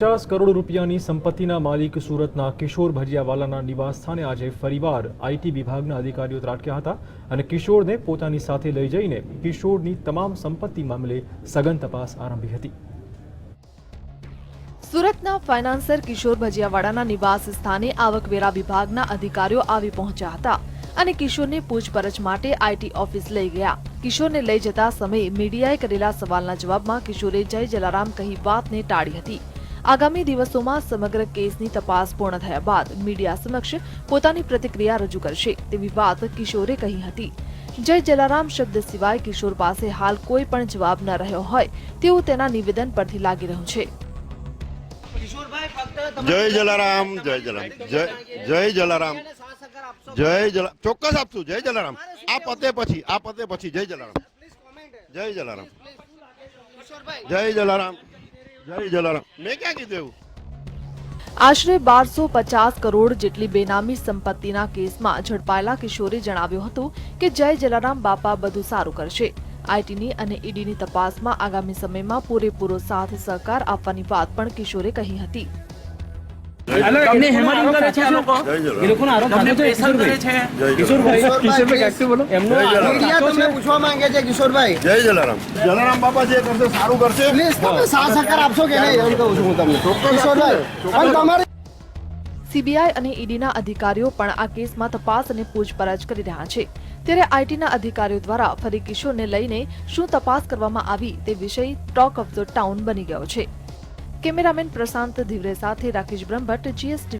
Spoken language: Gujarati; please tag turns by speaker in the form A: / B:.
A: પચાસ કરોડ રૂપિયાની સંપત્તિના માલિક સુરતના કિશોર ભજીયાવાલાના નિવાસસ્થાને આજે ફરીવાર આઈટી વિભાગના અધિકારીઓ ત્રાટક્યા હતા અને કિશોરને પોતાની સાથે લઈ જઈને કિશોરની તમામ સંપત્તિ મામલે સઘન તપાસ આરંભી હતી.
B: સુરતના ફાઇનાન્સર કિશોર ભજીયાવાડાના નિવાસ સ્થાને આવકવેરા વિભાગના અધિકારીઓ આવી પહોંચ્યા હતા અને કિશોરને પૂછપરછ માટે આઈટી ઓફિસ લઈ ગયા. કિશોરને લઈ જતા સમયે મીડિયાએ કરેલા સવાલના જવાબમાં કિશોરે જય જલારામ કહી વાતને ટાળી હતી. આગામી દિવસોમાં સમગ્ર કેસની તપાસ પૂર્ણ થયા બાદ મીડિયા સમક્ષ પોતાની પ્રતિક્રિયા રજૂ કરશે તેવી વાત કિશોરે કહી હતી જય જલારામ શબ્દ સિવાય કિશોર પાસે હાલ કોઈ પણ જવાબ ન રહ્યો હોય તેવું તેના નિવેદન પરથી લાગી રહ્યું છે
C: જય જલારામ જય જલારામ જય જય જલારામ જય જલા ચોક્કસ આપશું જય જલારામ આ પતે પછી આ પતે પછી જય જલારામ જય જલારામ જય જલારામ
B: આશરે બારસો પચાસ કરોડ જેટલી બેનામી સંપત્તિના કેસમાં ઝડપાયેલા કિશોરે જણાવ્યું હતું કે જય જલારામ બાપા બધું સારું કરશે. આઈટીની અને ઈડીની તપાસમાં આગામી સમયમાં પૂરેપૂરો સાથ સહકાર આપવાની વાત પણ કિશોરે કહી હતી.
D: તમને હેમરિંગ કરે છે આ લોકો? એ લોકોનો આરોપ તમને પ્રેશર કરે છે?
C: જય
D: કિશોરભાઈ
C: જલારામ
D: એમનો
C: જય
D: આરોપ
C: જલારામ.
D: રાખો
E: તમને પૂછવા માંગે છે કિશોરભાઈ.
C: જય જલારામ. જલારામ બાપા જે કરશે સારું કરશે?
E: પ્લીઝ તમે સાથ સહકાર આપશો કે નહીં? એમ કહું છું હું તમને. કિશોરભાઈ પણ તમારે
B: સીબીઆઈ અને ઈડીના અધિકારીઓ પણ આ કેસમાં તપાસ અને પૂછપરછ કરી રહ્યા છે. ત્યારે આઈટીના અધિકારીઓ દ્વારા ફરી કિશોરને લઈને શું તપાસ કરવામાં આવી તે વિષય ટોક ઓફ ધ ટાઉન બની ગયો છે. કેમેરામેન પ્રશાંત ધીવરે સાથે રાકેશ બ્રહ્મભટ્ટ જીએસટી